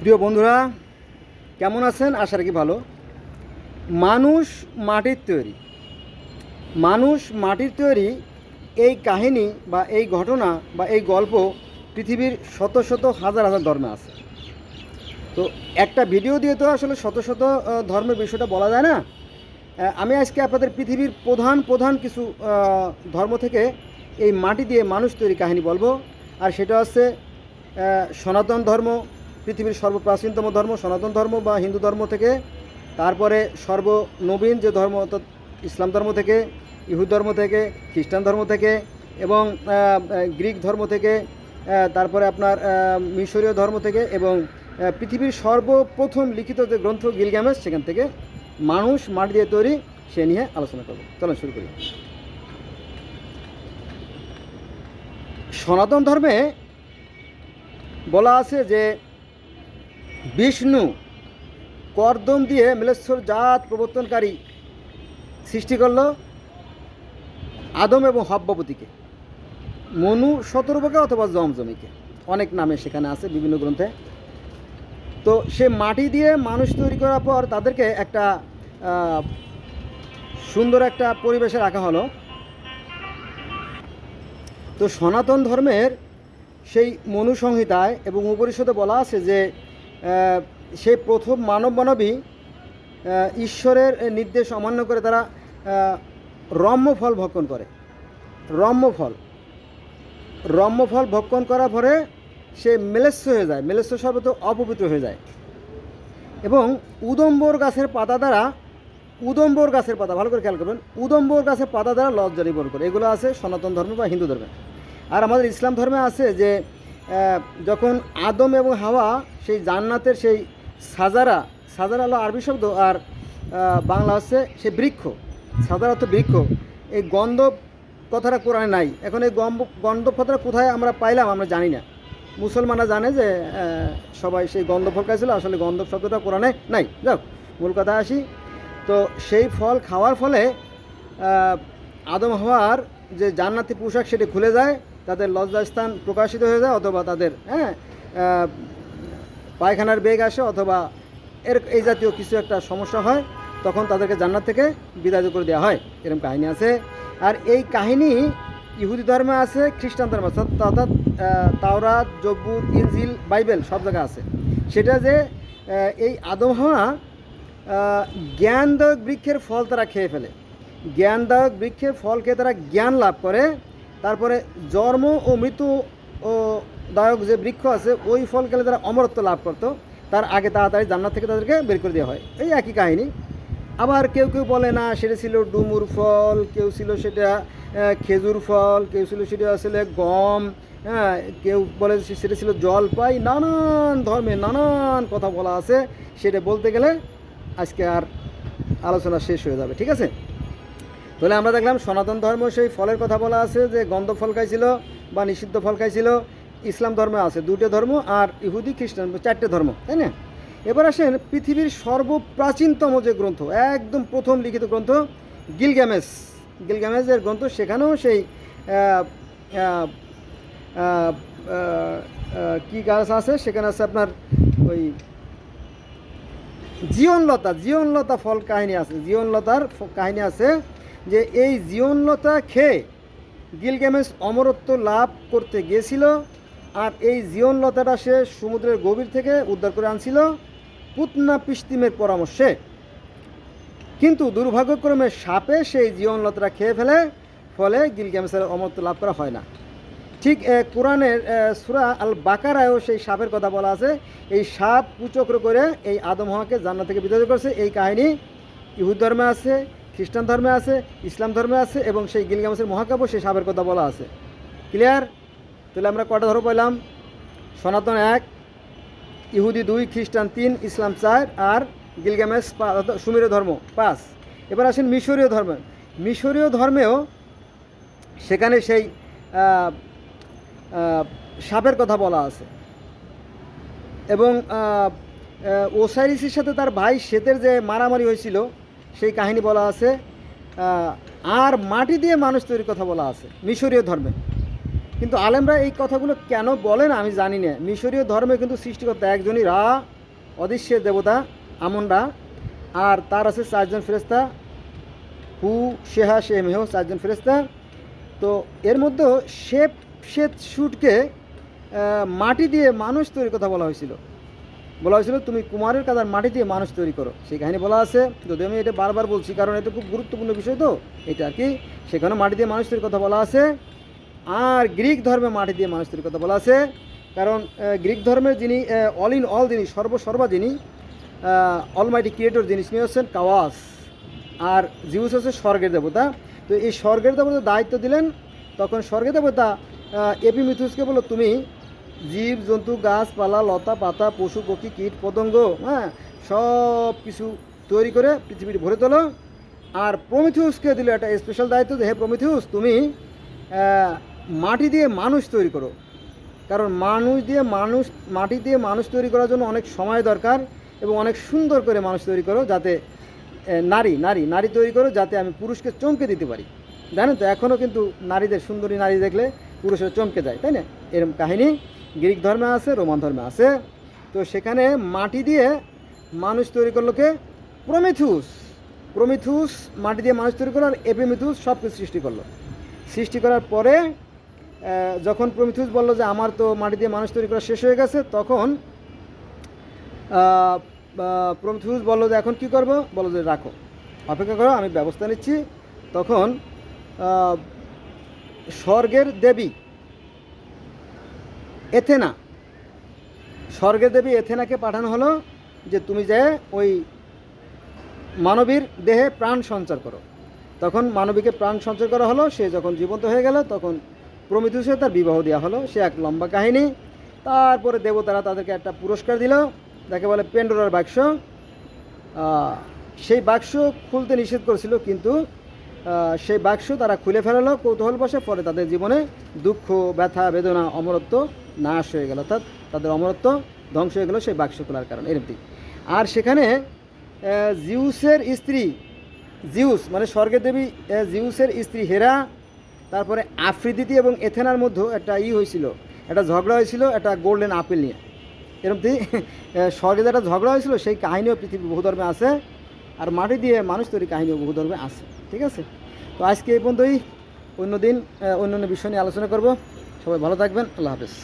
প্রিয় বন্ধুরা, কেমন আছেন? আশা রাখি ভালো। মানুষ মাটির তৈরি। মানুষ মাটির তৈরি এই কাহিনী বা এই ঘটনা বা এই গল্প পৃথিবীর শত শত হাজার হাজার ধর্মে আছে। তো একটা ভিডিও দিয়ে তো আসলে শত শত ধর্মের বিষয়টা বলা যায় না। আমি আজকে আপনাদের পৃথিবীর প্রধান প্রধান কিছু ধর্ম থেকে এই মাটি দিয়ে মানুষ তৈরি কাহিনী বলব। আর সেটা হচ্ছে সনাতন ধর্ম পৃথিবীর সর্বপ্রাচীনতম ধর্ম, সনাতন ধর্ম বা হিন্দু ধর্ম থেকে, তারপরে সর্বনবীন যে ধর্ম অর্থাৎ ইসলাম ধর্ম থেকে, ইহুদ ধর্ম থেকে, খ্রিস্টান ধর্ম থেকে এবং গ্রিক ধর্ম থেকে তারপরে আপনার মিশরীয় ধর্ম থেকে এবং পৃথিবীর সর্বপ্রথম লিখিত যে গ্রন্থ গিলগ্যামেস সেখান থেকে মানুষ মাটি দিয়ে তৈরি, সে নিয়ে আলোচনা করব। চলুন শুরু করি। সনাতন ধর্মে বলা আছে যে বিষ্ণু কর্দম দিয়ে মিলেশ্বর জাত প্রবর্তনকারী সৃষ্টি করল আদম এবং হব্বপতিকে। মনু শতরূপকে অথবা জমজমিকে। অনেক নামে সেখানে আছে বিভিন্ন গ্রন্থে। তো সে মাটি দিয়ে মানুষ তৈরি করার পর তাদেরকে একটা সুন্দর একটা পরিবেশে রাখা হলো। তো সনাতন ধর্মের সেই মনুসংহিতায় এবং উপনিষদে বলা আছে যে সেই প্রথম মানব মানবী ঈশ্বরের নির্দেশ অমান্য করে তারা আহ, রম্য ফল ভক্ষণ করে। রম্য ফল রম্য ফল ভক্ষণ করার পরে সে মেলেস্য হয়ে যায় মেলেস্য সর্বত অপবিত্র হয়ে যায়। এবং উদম্বর গাছের পাতা দ্বারা উদম্বর গাছের পাতা ভালো করে খেয়াল করবেন উদম্বর গাছের পাতা দ্বারা লজ্জা নিবরণ করে। এগুলো আছে সনাতন ধর্মে বা হিন্দু ধর্মে। আর আমাদের ইসলাম ধর্মে আছে যে যখন আদম এবং হাওয়া সেই জান্নাতের সেই সাজারা সাজারা হলো আরবি শব্দ আর বাংলা হচ্ছে সেই বৃক্ষ, সাজারা তো বৃক্ষ। এই গন্ধ কথাটা কোরআনে নাই। এখন এই গম্ব গন্ধব কথাটা কোথায় আমরা পাইলাম আমরা জানি না। মুসলমানরা জানে যে সবাই সেই গন্ধ ফল খাইছিল, আসলে গন্ধ শব্দটা কোরআনে নাই। যাক, মূল কথা আসি। তো সেই ফল খাওয়ার ফলে আদম হওয়ার যে জান্নাতি পোশাক সেটি খুলে যায়। তাদের লজ্জাস্থান প্রকাশিত হয়ে যায় অথবা তাদের হ্যাঁ পায়খানার বেগ আসে অথবা এর, এই জাতীয় কিছু একটা সমস্যা হয়, তখন তাদেরকে জান্নাত থেকে বিদায় করে দেওয়া হয়। এরকম কাহিনী আছে। আর এই কাহিনী ইহুদি ধর্মে আছে, খ্রিস্টান ধর্মে আছে। অর্থাৎ তাওরাত জব্বুর ইনজিল, বাইবেল সব জায়গায় আছে। সেটা যে এই আদম হওয়া জ্ঞানদায়ক বৃক্ষের ফল তারা খেয়ে ফেলে। জ্ঞানদায়ক বৃক্ষের ফল খেয়ে তারা জ্ঞান লাভ করে। তারপরে জন্ম ও মৃত্যু ও দায়ক যে বৃক্ষ আছে, ওই ফল খেলে তারা অমরত্ব লাভ করতো। তার আগে তাড়াতাড়ি জান্নাত থেকে তাদেরকে বের করে দেওয়া হয়। এই একই কাহিনী। আবার কেউ কেউ বলে, না, সেটা ছিল ডুমুর ফল, কেউ ছিল সেটা খেজুর ফল, কেউ ছিল সেটা আসলে গম হ্যাঁ কেউ বলে সেটা ছিল জলপাই। নানান ধর্মে নানান কথা বলা আছে। সেটা বলতে গেলে আজকে আর আলোচনা শেষ হয়ে যাবে, ঠিক আছে? তাহলে আমরা দেখলাম সনাতন ধর্ম সেই ফলের কথা বলা আছে যে গন্ধ ফল খাইছিল বা নিষিদ্ধ ফল খাইছিল, ইসলাম ধর্মে আছে দুটো ধর্ম আর ইহুদি, খ্রিস্টান, চারটে ধর্ম, তাই না? এবার আসেন পৃথিবীর সর্বপ্রাচীনতম যে গ্রন্থ, একদম প্রথম লিখিত গ্রন্থ গিলগ্যামেস গিলগ্যামেসের গ্রন্থ, সেখানেও সেই কি গাছ আছে? সেখানে আছে আপনার ওই জীবনলতা জীবনলতা ফল কাহিনী আছে, জীবনলতার কাহিনী আছে যে এই জীবনলতা খেয়ে গিলগ্যামেস অমরত্ব লাভ করতে গিয়েছিল আর এই জীবনলতাটা সে সমুদ্রের গভীর থেকে উদ্ধার করে আনছিল পুতনা পিস্তিমের পরামর্শে। কিন্তু দুর্ভাগ্যক্রমে সাপে সেই জীবনলতাটা খেয়ে ফেলে, ফলে গিলগ্যামেসের অমরত্ব লাভ করা হয় না। ঠিক কোরআনের সুরা আল বাকারায়ও সেই সাপের কথা বলা আছে। এই সাপ কুচক্র করে এই আদম হওয়াকে জান্নাত থেকে বিতাড়িত করেছে। এই কাহিনী ইহুদ ধর্মে আছে খ্রিস্টান ধর্মে আছে, ইসলাম ধর্মে আছে এবং সেই গিলগামেসের মহাকাব্য সেই সাপের কথা বলা আছে। ক্লিয়ার তাহলে আমরা কটা ধরো পাইলাম? সনাতন এক, ইহুদি দুই, খ্রিস্টান তিন, ইসলাম চার আর গিলগামেস পা- সুমেরীয় ধর্ম পাঁচ। এবার আসেন মিশরীয় ধর্ম। মিশরীয় ধর্মেও সেখানে সেই সাপের কথা বলা আছে। এবং ওসাইরিসের সাথে তার ভাই শ্বেতের যে মারামারি হয়েছিল সেই কাহিনী বলা আছে আর মাটি দিয়ে মানুষ তৈরির কথা বলা আছে, মিশরীয় ধর্মে। কিন্তু আলেমরা এই কথাগুলো কেন বলেন আমি জানি না। মিশরীয় ধর্মে কিন্তু সৃষ্টিকর্তা একজনই রা, অদৃশ্যের দেবতা আমনরা আর তার আছে চারজন ফেরেস্তা হু, শেহা শে মেহ, চারজন ফেরেস্তা তো এর মধ্যেও শেপ শেত শুটকে মাটি দিয়ে মানুষ তৈরির কথা বলা হয়েছিল। বলা হয়েছিল, তুমি কুমারের কাদার মাটি দিয়ে মানুষ তৈরি করো। সেই কাহিনী বলা আছে। যদি আমি এটা বারবার বলছি, কারণ এটা খুব গুরুত্বপূর্ণ বিষয় তো। এটা আর কি, সেখানে মাটি দিয়ে মানুষ তৈরির কথা বলা আছে। আর গ্রিক ধর্মে মাটি দিয়ে মানুষ তৈরির কথা বলা আছে। কারণ গ্রিক ধর্মের যিনি অল ইন অল যিনি, সর্বসর্বা যিনি অলমাইটি ক্রিয়েটর যিনি, তিনি হচ্ছেন কাওয়াস। আর জিউস হচ্ছে স্বর্গের দেবতা। তো এই স্বর্গের দেবতা দায়িত্ব দিলেন, তখন স্বর্গের দেবতা এপিমিথুসকে বলল, তুমি জীব, জন্তু গাছপালা লতা, পাতা, পশু, পক্ষী, কীট, পতঙ্গ হ্যাঁ সব কিছু তৈরি করে পৃথিবীর ভরে তোলো। আর প্রমিথিউসকে দিল একটা স্পেশাল দায়িত্ব যে, হে প্রমিথিউস, তুমি মাটি দিয়ে মানুষ তৈরি করো। কারণ মানুষ দিয়ে মানুষ, মাটি দিয়ে মানুষ তৈরি করার জন্য অনেক সময় দরকার এবং অনেক সুন্দর করে মানুষ তৈরি করো যাতে নারী নারী নারী তৈরি করো যাতে আমি পুরুষকে চমকে দিতে পারি। জানেন তো এখনও কিন্তু নারীদের, সুন্দরী নারী দেখলে পুরুষের চমকে যায়, তাই না? এরকম কাহিনী। গ্রিক ধর্মে আছে, রোমান ধর্মে আছে। তো সেখানে মাটি দিয়ে মানুষ তৈরি করল কে? প্রমিথুস। প্রমিথুস মাটি দিয়ে মানুষ তৈরি করল আর এপিমিথুস সব কিছু সৃষ্টি করল। সৃষ্টি করার পরে যখন প্রমিথুস বলল যে আমার তো মাটি দিয়ে মানুষ তৈরি করা শেষ হয়ে গেছে, তখন প্রমিথুস বলল যে এখন কি করব? বলো যে রাখো। অপেক্ষা করো, আমি ব্যবস্থা নিচ্ছি। তখন স্বর্গের দেবী এথেনা। স্বর্গের দেবী এথেনাকে পাঠানো হলো যে তুমি যে ওই মানবীর দেহে প্রাণ সঞ্চার করো। তখন মানবীকে প্রাণ সঞ্চার করা হলো, সে যখন জীবন্ত হয়ে গেল, তখন প্রমিথুসে তার বিবাহ দেওয়া হলো। সে এক লম্বা কাহিনী। তারপরে দেবতারা তাদেরকে একটা পুরস্কার দিল, যাকে বলে পেন্ডোরার বাক্স। সেই বাক্স খুলতে নিষেধ করেছিল, কিন্তু সেই বাক্স তারা খুলে ফেলালো কৌতূহল বসে পরে তাদের জীবনে দুঃখ, ব্যথা, বেদনা, অমরত্ব নাশ হয়ে গেল, অর্থাৎ তাদের অমরত্ব ধ্বংস হয়ে গেল সেই বাক্স খোলার কারণে এরকম আর সেখানে জিউসের স্ত্রী, জিউস মানে স্বর্গের দেবী জিউসের স্ত্রী হেরা, তারপরে আফ্রিদিতি এবং এথেনার মধ্যে একটা ই হয়েছিল, একটা ঝগড়া হয়েছিল, একটা গোল্ডেন আপেল নিয়ে। এরকম স্বর্গে একটা ঝগড়া হয়েছিল, সেই কাহিনীও পৃথিবী বহু ধর্মে আছে, আর মাটি দিয়ে মানুষ তৈরি কাহিনীও বহু ধর্মে আছে, ঠিক আছে? তো আজকে এই পর্যন্তই, অন্য দিন অন্য অন্য বিষয় নিয়ে আলোচনা করব। সবাই ভালো থাকবেন, আল্লাহ হাফেজ।